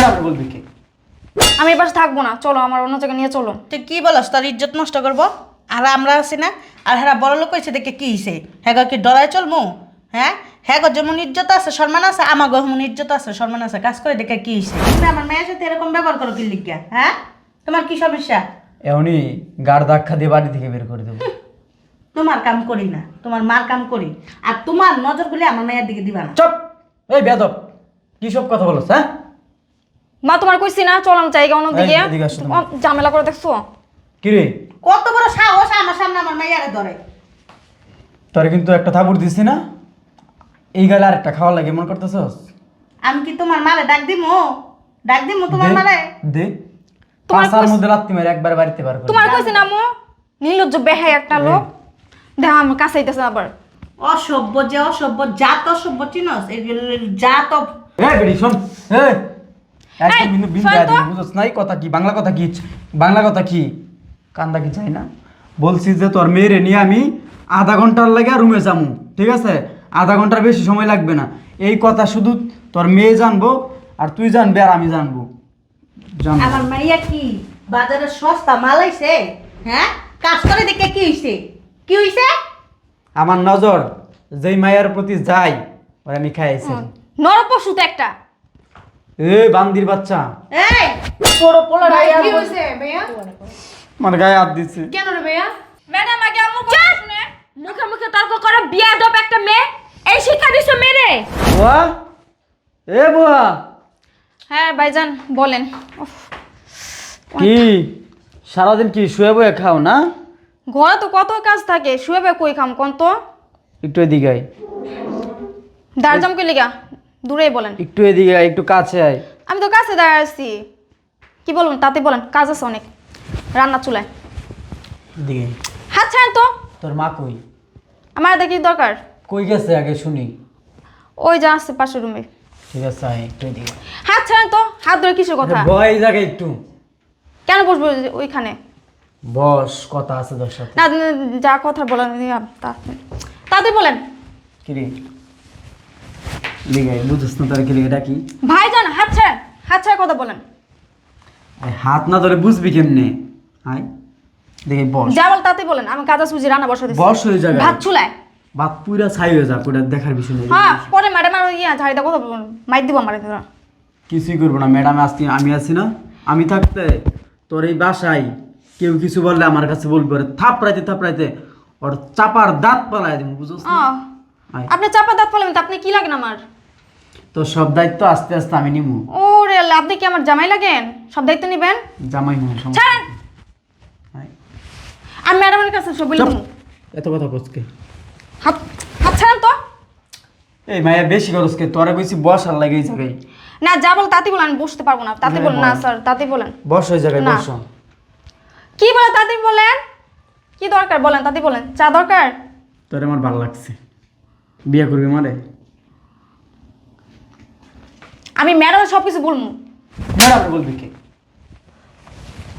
Madam বলবি কে? আমি এবার থাকব না চলো আমার অন্য জায়গায় নিয়ে চলো। তুই কি বলস তোর ইজ্জত নষ্ট করব? আর আমরা আছি না? আর হ্যাঁ বড় লোক হয়েছে দেখে কি হয়েছে হ্যাঁ কি ডরায় চলমু? হ্যাঁ? হ্যাঁ গো যেমন ইজ্জত আছে সম্মান আছে আমার গো যেমন ইজ্জত আছে সম্মান আছে। কাজ করে দেখে কি হয়েছে তুমি আমার মেয়ের সাথে এরকম ব্যবহার করো কি লিখিয়া হ্যাঁ? তোমার কি সমস্যা? এমনই গাড় ধাক্কা দিয়ে বাড়ি থেকে বের করে দেবো। তোমার কাম করি না তোমার মার কাম করি। আর তোমার নজরগুলি আমার মেয়ের দিকে দিবা না। চপ! এই বেদব কি সব কথা বলছ হ্যাঁ? মা তোমার কইছি না চলো আমি জায়গা অন্যদিকে এই, এদিকে আসো তুমি। ও, ঝামেলা করে দেখছ? কি রে কত বড় সাহস আমার সামনে আমার মেয়েরে ধরে। তোর কিন্তু একটা থাপুর দিছি না। এই গালে আরেকটা খাওয়া লাগে মনে করতেছস? আমি কি তোমার মারে ডাক দিমু? ডাক দিমু তোমার দে, মারে দে। তোমার কইস- মধ্যে লাত্তি মারে একবার বাড়িতে করে। তোমার কইছি না মো? নির্লজ্জ বেহাই একটা লোক। দেখো আমার কাছে আইতেছে আবার। অসভ্য যে অসভ্য জাত অসভ্য চিনস? এগুলো জাত অ- এই বেড়ি শোন। এই একদম বিন্দু বিন্দু আদি বুঝছ নাই কথা কি? বাংলা কথা কি? বাংলা কথা কি? কান্দা কি চাই না? বলছি যে তোর মেয়েরে নিয়ে আমি আধা ঘণ্টার লাগে রুমে যাব ঠিক আছে? আধা ঘণ্টার বেশি সময় লাগবে না। এই কথা শুধু তোর মেয়ে জানব আর তুই জানবি আর আমি জানব। আমার মাইয়া কি বাজারে সস্তা মালাইছে হ্যাঁ? কাজ করে দেখে কি হইছে? কি হইছে? আমার নজর যেই মায়ের প্রতি যাই ওর আমি খাইছি নরপশু তো একটা। এ বান্দির বাচ্চা। এই! বড় পোলা কি হয়েছে ভাইয়া? আমার গায়ে হাত দিচ্ছে কেন রে ভাইয়া? ম্যাডাম আগে আম্মু কথা শুনে। মুখে মুখে তর্ক করে বিয়া দপ একটা মেয়ে। এই শিক্ষা দিছো মেরে বুয়া? এ বুয়া? হ্যাঁ ভাইজান বলেন। কি? সারাদিন কি শুয়ে বয়ে খাও না? ঘরে তো কত কাজ থাকে শুয়ে বে কই খাম কোন তো? একটু এদিকে আয়। দারজাম কে লিগা দূরেই বলেন। একটু এদিকে আয় একটু কাছে আয়। আমি তো কাছে দাঁড়িয়ে আছি। কি বলবেন তাতে বলেন কাজ আছে অনেক। রান্না চুলায়। এদিকে হাত ছাড়েন তো। তোর মা কই? আমার দেখি দরকার? কই গেছে আগে শুনি। ওই যা আছে পাশের রুমে। ঠিক আছে আয় একটু এদিকে হাত ছাড়েন তো হাত ধরে কিসের কথা? বয় এই জায়গায় একটু। কেন বসবো ওই- ওইখানে? বস কথা আছে তোর সাথে। না যা কথা বলেন তাতে বলেন। কিরে লিগে বুঝছ না তোর কি লিগে ডাকি ভাইজান হাত ছাড়েন হাত ছাড়া কথা বলেন। আরে হাত না ধরে বুঝবি কেমনে? আয় দেখি বস। তাতে বলেন আমি কাজা সুজি রান্না বসা দিচ্ছি বস হয়ে জায়গায় ভাত চুলায়। বাপ পুরা ছাই হয়ে ওটা দেখার বিষয় নেই। হ্যাঁ পরে ম্যাডাম আর ইয়া ঝাড়িটা কথা বলুন। মাইক দিব আমার। কিছুই করব না ম্যাডাম আসছি আমি আছি না। আমি থাকতে তোর এই বাসায় কেউ কিছু বললে আমার কাছে বলবে থাপড়াইতে থাপড়াইতে ওর চাপার দাঁত পালাই দিব বুঝছ না? আপনি চাপা দাঁত ফেলেন তো আপনি কি লাগেন আমার? তোর সব দায়িত্ব আস্তে আস্তে আমি নিমু। ও রে আল্লাহ, আপনি কি আমার জামাই লাগেন? সব দায়িত্ব নিবেন? জামাই মনে ছাড়েন! আমি ম্যাডামের কাছে সব বলে। এত কথা বসকে হাত হাত ছাড়েন তো। এই মায়া বেশি খরচকে তোরা বেশি বস আর লাগে এই জায়গায়। না যা বল তাতে বলেন আমি বসতে পারব না। তাতে বলেন না স্যার তাতে বলেন। বস হয়ে যাবে না। বস। কি বলে তাতে বলেন? কি দরকার বলেন তাতে বলেন। চা দরকার? তোর আমার ভালো লাগছে। বিয়ে করবি মারে? আমি ম্যাডামের সব কিছু বলব। ম্যাডাম বলবি কে?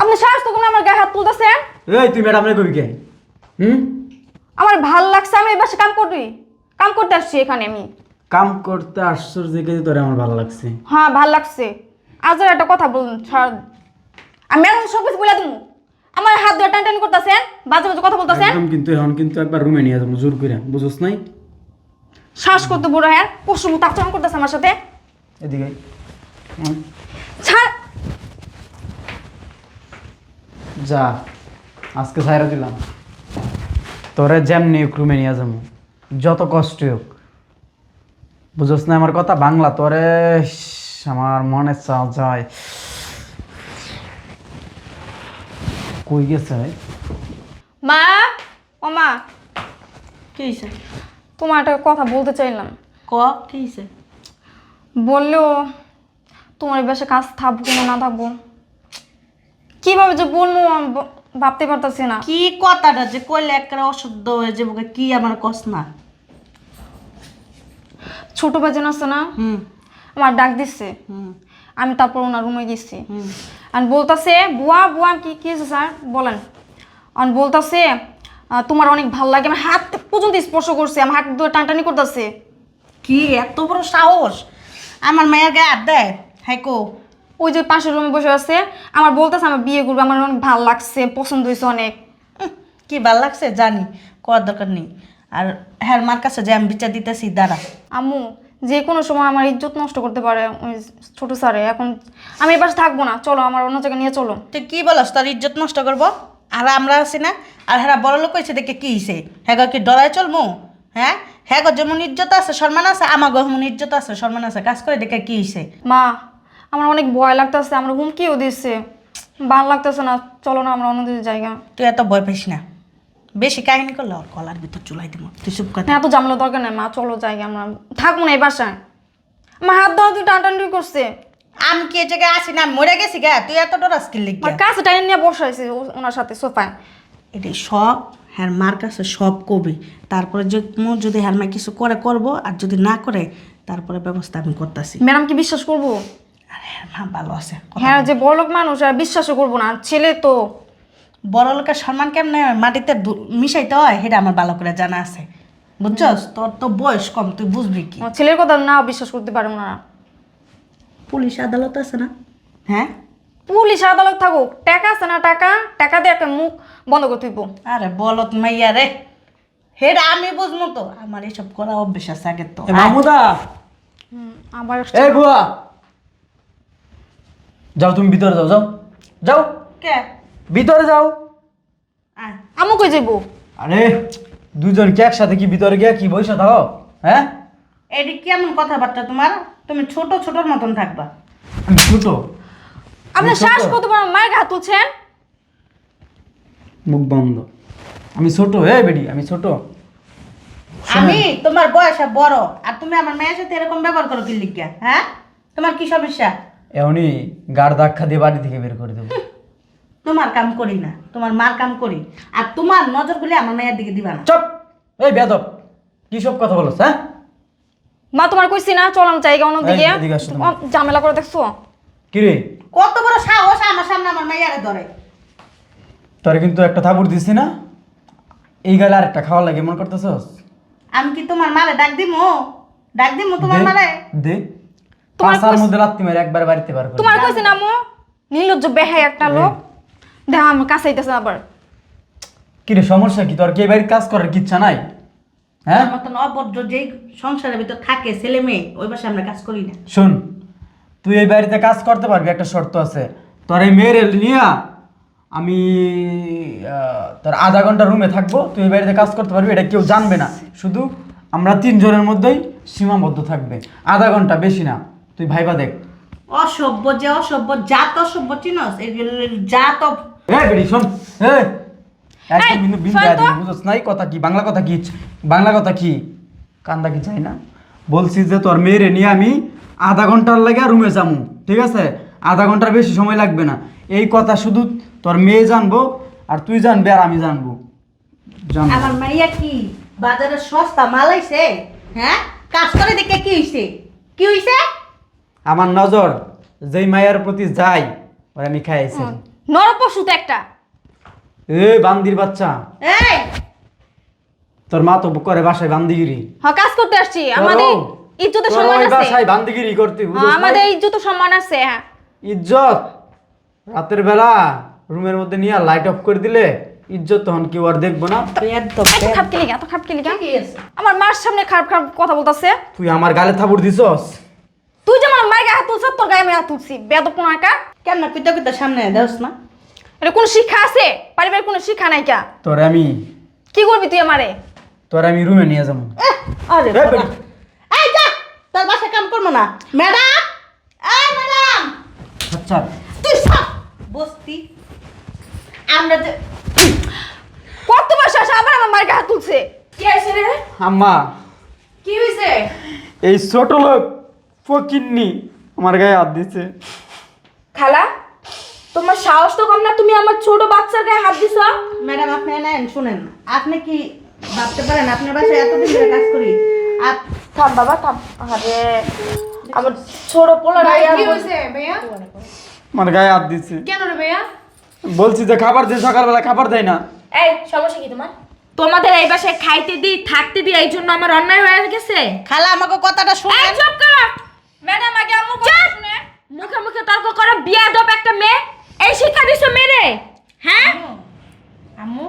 আপনি সাহস তো কোনো আমার গায়ে হাত তুলতেছেন। এই তুই ম্যাডাম কবি কে? হুম? আমার ভালো লাগছে আমি এবার কাম করবি। কাম করতে আসছি এখানে আমি। কাম করতে আশ্চর্য দেখে তোরে আমার ভালো লাগছে। হ্যাঁ ভালো লাগছে। আজ আর একটা কথা বলুন ছাড়। আমি ম্যাডাম সব কিছু বলে দেবো আমার হাত ধরে টান টান করতেছেন বাজে বাজে কথা বলতেছেন। একদম কিন্তু এখন কিন্তু একবার রুমে নিয়ে যাব জোর করে বুঝছ নাই? শ্বাস করতে বড় হ্যাঁ? পশু মতো আচরণ করতেছে আমার সাথে। এদিকে ছাড়। যা আজকে সাইরা দিলাম। তোরে যেমনি রুমে নিয়ে যাব যত কষ্ট হোক। বুঝছ না আমার কথা? বাংলা তোরে আমার মনে চা যায়। কই গেছে মা? ও মা কি তোমার একটা কথা বলতে চাইলাম। ক? কি হইছে? বললেও তোমার বেশি কাজ থাকব কিনা না থাকব। কীভাবে যে বলব আমি ব- ভাবতে পারতেছি না। কি কথাটা যে কইলে একটা অশুদ্ধ হয়ে যাব কি আমার কস না। ছোট বাজন আছে না হুম। আমার ডাক দিচ্ছে হুম। আমি তারপর ওনার রুমে গেছি। হুম। আর বলতাছে বুয়া বুয়া কি কি হয়েছে স্যার? বলেন। আর বলতাছে আহ, তোমার অনেক ভালো লাগে আমার হাত পর্যন্ত স্পর্শ করছে আমার হাত দুটো টানটানি করতেছে। কি এত বড় সাহস? আমার মেয়ের গায়ে হাত দেয়? হ্যাঁ কো। ওই যে পাশের রুমে বসে আছে আমার বলতেছে আমার বিয়ে করবে আমার অনেক ভালো লাগছে পছন্দ হয়েছে অনেক। কি ভালো লাগছে? জানি করার দরকার নেই। আর হ্যাঁ মার কাছে যে আমি বিচার দিতেছি দাঁড়া। আম্মু যে কোনো সময় আমার ইজ্জত নষ্ট করতে পারে ওই ছোট স্যারে। এখন আমি এবার থাকব না চলো আমার অন্য জায়গায় নিয়ে চলো। তুই কি বলস তার ইজ্জত নষ্ট করব? আর আমরা আছি না? আর হ্যাঁ বড় লোক হয়েছে দেখে কি হয়েছে হ্যাঁ কি ডরায় চলমু? হ্যাঁ? হ্যাঁ গো যেমন ইজ্জত আছে সম্মান আছে আমার যেমন ইজ্জত আছে সম্মান আছে। কাজ করে দেখে কী হয়েছে মা আমার অনেক ভয় লাগতেছে আমার হুমকিও দিচ্ছে ভালো লাগতেছে না চলো না আমরা অন্য জায়গা তুই এত ভয় পাইস না। বেশি কাহিনী করলে ওর কলার ভিতর চুলাই দিব তুই চুপ কথা এত জামলা দরকার নেই মা চলো জায়গা আমরা। থাকব না এই বাসায়। আমার হাত ধরা তুই টানটানি করছে। আমি কি এই জায়গায় আসি না? আমি মরে গেছি গা। তুই এত ডরাস কি লিখ আমার কাছে টাইম নিয়ে বসাইছে ও- ওনার সাথে সোফায় এটি সব হ্যার মার কাছে সব কবি। তারপরে যদি হ্যার মা কিছু করে করব। আর যদি না করে তারপরে ব্যবস্থা আমি করতেছি। ম্যাডাম কি বিশ্বাস করব? মা ভালো আছে হ্যাঁ যে বড়লোক মানুষ আর বিশ্বাসও করব না। ছেলে তো। বড় লোকের সম্মান কেমনে মাটিতে মিশাইতে হয়? সেটা আমার ভালো করে জানা আছে। বুঝছস? তোর তো বয়স কম তুই বুঝবি কি? ছেলের কথা না বিশ্বাস করতে পারব না। পুলিশ আদালত আছে না? হ্যাঁ? পুলিশ আদালত থাকুক। টাকা আছে না টাকা? টাকা দিয়ে একটা মুখ বন্ধ করে হইব। আরে বলত মাইয়া রে। হেটা আমি বুঝব তো। আমার এসব করা অভ্যেস আছে আগের তো। মামুদা আবার এই বুয়া যাও তুমি ভিতরে যাও যাও। যাও। কে? ভিতরে যাও। আমু কই যাইবো? আরে দুজন কি একসাথে কি ভিতরে গিয়া কি বসে থাকো? হ্যাঁ? এটি কেমন কথাবার্তা তোমার? তুমি ছোট ছোটর মতন থাকবা। আমি ছোট? আপনার ছোট? শ্বাস কত বড়? মায়ের হাত তুলছেন? মুখ বন্ধ। আমি ছোট হে বেডি আমি ছোট। আমি তোমার বয়সে বড় আর তুমি আমার মেয়ের সাথে এরকম ব্যবহার করো কি লিখিয়া হ্যাঁ? তোমার কি সমস্যা? এমনি গাড় ধাক্কা দিয়ে বাড়ি থেকে বের করে দেবো। তোমার কাম করি না তোমার মার কাম করি আর তোমার নজরগুলি আমার মেয়ের দিকে দিবা না। চপ! এই বেদব কি সব কথা বলছ হ্যাঁ? মা তোমার কইছি না চলাম জায়গা অন্যদিকে ঝামেলা করে দেখছ? কি রে কত বড় সাহস আমার সামনে আমার মেয়েরে ধরে। তোর কিন্তু একটা থাপুর দিছি না? এই গালে আর একটা খাওয়া লাগে মনে করতেছস? আমি কি তোমার মারে ডাক দিমু? ডাক দিমু তোমার দে, মারে? দে। তোমার পাশার মধ্যে লাত্তি মারে একবার বাড়িতে বার করে। তোমার কইছি না মো? নির্লজ্জ বেহাই একটা লোক। দেখ আমার কাছে আইতেছে আবার। কি রে সমস্যা কি? তোর কি বাড়ির কাজ করার কি ইচ্ছা নাই? হ্যাঁ? মতন অভদ্র যেই সংসারের ভিতর থাকে ছেলে মেয়ে ওই বাসায় আমরা কাজ করি না। শোন তুই এই বাড়িতে কাজ করতে পারবি একটা শর্ত আছে। তোর এই মেয়ের নিয়া আমি তোর আধা ঘণ্টা রুমে থাকব তুই এই বাড়িতে কাজ করতে পারবি এটা কেউ জানবে না। শুধু আমরা তিনজনের মধ্যেই সীমাবদ্ধ থাকবে। আধা ঘণ্টা বেশি না তুই ভাইবা দেখ। অসভ্য যে অসভ্য জাত অসভ্য চিনস এই জাত শোন এ একদম এই, বিন্দু বিন্দু বুঝছ? নাই কথা কি? বাংলা কথা কি? বাংলা কথা কি? কান্দা কি চাই না? বলছি যে তোর মেয়েরে নিয়ে আমি আধা ঘণ্টার লাগে রুমে যাব ঠিক আছে? আধা ঘণ্টার বেশি সময় লাগবে না। এই কথা শুধু তোর মেয়ে জানব আর তুই জানবি আর আমি জানব। আমার মাইয়া কি? বাজারে সস্তা মালাইছে হ্যাঁ? কাজ করে দেখে কি হইছে? কি হইছে? আমার নজর যেই মায়ের প্রতি যাই ওর আমি খাইছি নরপশু তো একটা। এ বান্দির বাচ্চা। এই! তোর মা তো করে বাসায় বান্দিগিরি। কাজ করতে আসছি। আমাদের ইজ্জতের সম্মান আছে। বাসায় বান্দিগিরি করতে? আমাদের ইজ্জত সম্মান আছে হ্যাঁ। ইজ্জত। রাতের বেলা রুমের মধ্যে নিয়ে লাইট অফ করে দিলে ইজ্জত তখন কেউ আর দেখব না। একদম এত খাপ কিলিকা এত খাপ কিলিকা কি আছে। আমার মার সামনে খারাপ খারাপ কথা বলতাছে। তুই আমার গালে থাপুর দিছস? তুই যেমন আমার মায়ের গায়ে হাত তুলছ তোর গায়ে আমি হাত তুলছি বেদ কোন পিতা পিতা সামনে দেওস না। এটা কোন শিক্ষা আছে? পারিবারিক কোনো শিক্ষা নাই কা? তোর আমি কি করবি তুই আমারে? তোর আমি রুমে নিয়ে যাব। এহ, আরে এই বাবা। বেটি। এই যা তোর বাসায় কাম করব না। ম্যাডাম! এই ম্যাডাম! আচ্ছা। তুই সব বসতি। আমরা যে কত মাস আসে আবার আমার মায়ের গায়ে হাত তুলছে? কি আছে রে? আম্মা। কি হয়েছে? এই ছোট লোক ফকিন্নি আমার গায়ে হাত দিছে। খালা তোমার সাহস তো কম না তুমি আমার ছোট বাচ্চার গায়ে হাত দিছ। ম্যাডাম আপনি নেন শুনেন। আপনি কি ভাবতে পারেন আপনার বাসায় এতদিন ধরে কাজ করি? আপ থাম বাবা থাম। আরে আমার ছোট পোলা কি হয়েছে ভাইয়া? আমার গায়ে হাত দিছে। কেন রে ভাইয়া? বলছি যে খাবার দিয়ে সকালবেলা খাবার দেয় না। এই সমস্যা কি তোমার? তোমাদের এই বাসায় খাইতে দিই থাকতে দিই এই জন্য আমার অন্যায় হয়ে গেছে? খালা আমাকে কথাটা এই চুপ করো। ম্যাডাম আগে আম্মু কথা শুনে মুখে মুখে তর্ক করো বিয়াদব একটা মেয়ে। এই শিক্ষা দিছো মেরে। হ্যাঁ? আম্মু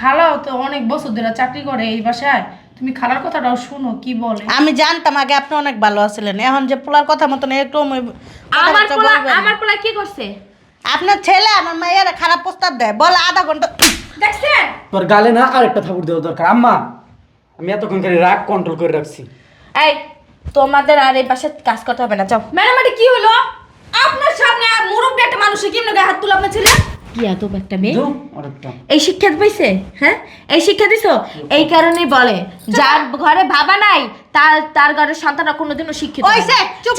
খালাও তো অনেক বছর ধরে চাকরি করে এই বাসায়। তুমি খালার কথাটাও শুনো কি বলে? আমি জানতাম আগে আপনি অনেক ভালো আছিলেন। এখন যে পোলার কথা মতন একটু আমার পোলা আমার পোলা কি করছে? আপনার ছেলে আমার মায়ের খারাপ প্রস্তাব দেয়। বলে আধা ঘণ্টা দেখছেন? তোর গালে না আরেকটা থাপুর দেওয়া দরকার। আম্মা আমি এতক্ষণ খালি রাগ কন্ট্রোল করে রাখছি। এই তোমাদের আর এই পাশে কাজ করতে হবে না যাও। ম্যাডাম এটা কি হলো? আপনার সামনে আর মুরব্বী একটা মানুষের কেমনে গায়ে হাত তুলে আপনার ছেলে? কি এত একটা মেয়ে? দাও, আরেকটা এই শিক্ষা পাইছে হ্যাঁ? এই শিক্ষা দিছো? এই কারণেই বলে যার ঘরে বাবা নাই তার তার ঘরের সন্তানরা কোনোদিনও শিক্ষিত না। ওইসে চুপ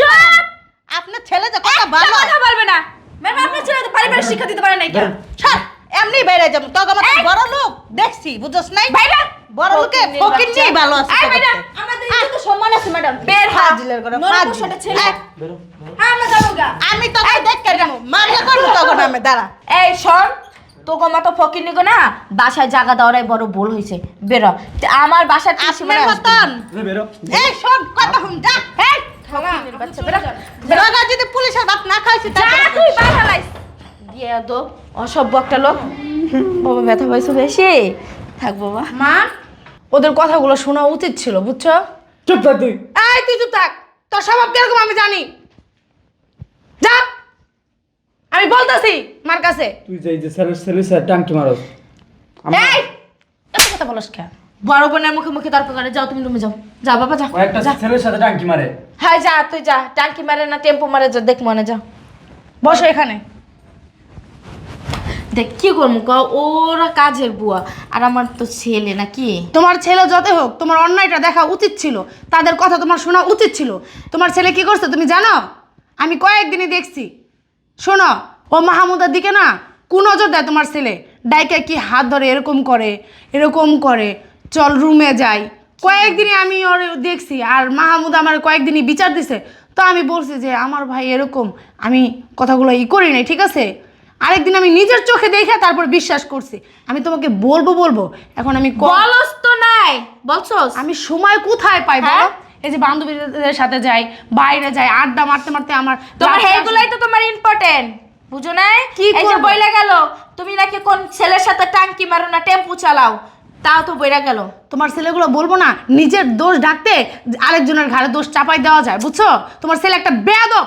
আপনার ছেলে যে কথা ভালো কথা বলবে না। ম্যাডাম আপনার ছেলে তো পারিবারিক শিক্ষা দিতে পারে না কেন? ছাড়, এমনি বাইরে যাব। তোকে আমার বড় লোক দেখছি বুঝছস নাই? বাইরে বড় লোকে ফকির নিয়ে ভালো আছে এই ম্যাডাম আমাদের ইজ্জত সম্মান আছে ম্যাডাম বের হ। ঘরে ফাজিল। নরপোষাটা ছেলে? এই, বেরো। হ্যাঁ আমরা যাব গা। আমি তোকে দেখে যাব মারিয়া করব তখন আমি দাঁড়া। এই শোন তোকে মতো ফকির নিগো না বাসায় জায়গা দেওয়ারাই বড় ভুল হয়েছে। বেরো। আমার বাসার আপনার মতন। এই বেরো। এই শোন কথা শুন যা। এই বাচ্চা বেরো। বেরোগা যদি পুলিশের না খাইছি যা তুই বাসা লাইস দিয়ে দো অসভ্য একটা লোক। বাবা ব্যথা পাইছো বেশি। থাক বাবা। মা ওদের কথাগুলো শোনা উচিত ছিল বুঝছ? চুপ থাক তুই। এই তুই চুপ থাক। তোর স্বভাব কীরকম আমি জানি। যা। আমি বলতেছি মার কাছে। তুই যে এই যে ছেলে ছেলে স্যার টাঙ্কি মারস। এই এত কথা বলস কেন? বড় বোনের মুখে মুখে তর্ক করে যাও তুমি রুমে যাও। যা বাবা যা ও একটা ছেলের সাথে মারে। হ্যাঁ যা তুই যা। টাঙ্কি মারে না টেম্পো মারে যা দেখ মনে যা। বসো এখানে। দেখ, কি করব? ক, ওরা কাজের বুয়া। আর আমার তো ছেলে না কি তোমার ছেলে যত হোক, তোমার অন্যায়টা দেখা উচিত ছিল। তাদের কথা তোমার শোনা উচিত ছিল। তোমার ছেলে কি করছে তুমি জানো? আমি কয়েকদিনই দেখছি। শোনো, ও মাহমুদার দিকে না কোন নজর দেয় তোমার ছেলে। ডাইকে কি হাত ধরে এরকম করে এরকম করে, চল রুমে যাই। কয়েকদিনই আমি ওর দেখছি, আর মাহমুদ আমার কয়েকদিনই বিচার দিছে। তো আমি বলছি যে, আমার ভাই এরকম, আমি কথাগুলো ই করি নাই, ঠিক আছে? আরেকদিন আমি নিজের চোখে দেখে তারপর বিশ্বাস করছি। আমি তোমাকে বলব বলব এখন আমি ক- বলস তো নাই বলছস? আমি সময় কোথায় পাই বলো? হ্যাঁ? এই যে বান্ধবীদের সাথে যাই বাইরে যাই আড্ডা মারতে মারতে আমার তোমার তো তোমার ইম্পর্টেন্ট বুঝো না কি এই যে করব? বইলা গেল তুমি নাকি কোন ছেলের সাথে টাঙ্কি মারো না টেম্পু চালাও তাও তো বইরা গেল। তোমার ছেলেগুলো বলব না নিজের দোষ ঢাকতে আরেকজনের ঘাড়ে দোষ চাপাই দেওয়া যায় বুঝছ? তোমার ছেলে একটা বেয়াদব।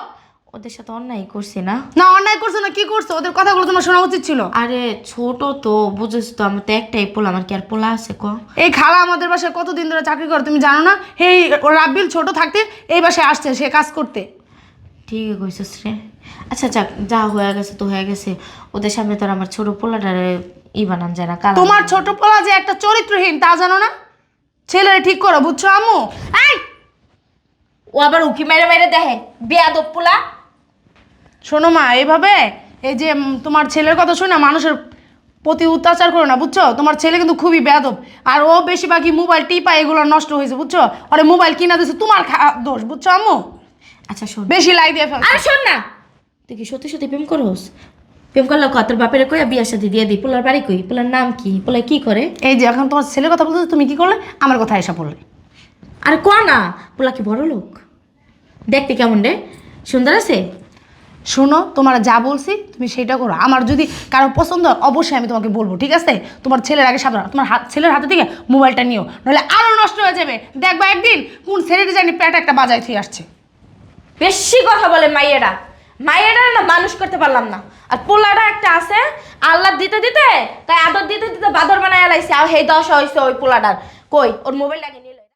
ওদের সাথে অন্যায় করছি না। না অন্যায় করছ না কি করছ? ওদের কথাগুলো তোমার শোনা উচিত ছিল। আরে ছোট তো বুঝেছ তো আমার তো একটাই পোলা আমার কি আর পোলা আছে ক? এই খালা আমাদের বাসায় কতদিন ধরে চাকরি করে তুমি জানো না? এই রাব্বিল ছোট থাকতে এই বাসায় আসছে সে কাজ করতে। ঠিকই কইছিস রে। আচ্ছা যাক যা হয়ে গেছে তো হয়ে গেছে। ওদের সামনে তো আর আমার ছোট পোলাটারে ই বানান যায় না কালা তোমার ছোট পোলা যে একটা চরিত্রহীন তা জানো না? ছেলেরে ঠিক করো বুঝছ আম্মু? এই! ও আবার উকি মেরে মেরে দেখে বেয়াদব পোলা। শোনো মা এভাবে এই যে তোমার ছেলের কথা শুনে না মানুষের প্রতি অত্যাচার করো না বুঝছ? তোমার ছেলে কিন্তু খুবই বেয়াদব। আর ও বেশিরভাগই মোবাইল টিপা এগুলো নষ্ট হয়েছে বুঝছ? আরে মোবাইল কিনা দিয়েছে তোমার দোষ বুঝছ আম্মু? আচ্ছা শোন। বেশি লাই দিয়ে ফেল আরে শোন না! তুই কি সত্যি সত্যি প্রেম করোস? প্রেম করলে কত তোর বাপের কই বিয়ার সাথে দিয়ে দিই পোলার বাড়ি কই? পোলার নাম কি? পোলা কি করে? এই যে এখন তোমার ছেলের কথা বলতে তুমি কি করলে? আমার কথা এসে পড়লে আরে ক না পোলা কি বড় লোক দেখতে কেমন রে? সুন্দর আছে? শোনো, তোমার যা বলছি, তুমি সেটা করো। আমার যদি কারও পছন্দ হয়, অবশ্যই আমি তোমাকে বলব, ঠিক আছে? তোমার ছেলের আগে সাবধান তোমার হাত ছেলের হাতে থেকে মোবাইলটা নিও নাহলে আরও নষ্ট হয়ে যাবে। দেখবা একদিন কোন ছেলেটি জানি প্যাট একটা বাজায় থুই আসছে। বেশি কথা বলে মাইয়েরা। মায়েরা না মানুষ করতে পারলাম না। আর পোলাটা একটা আছে আল্লাহ দিতে দিতে, তাই আদর দিতে দিতে বাদর বানায় লাইছে আর সেই দশা হয়েছে ওই পোলাটার। কই? ওর মোবাইল লাগে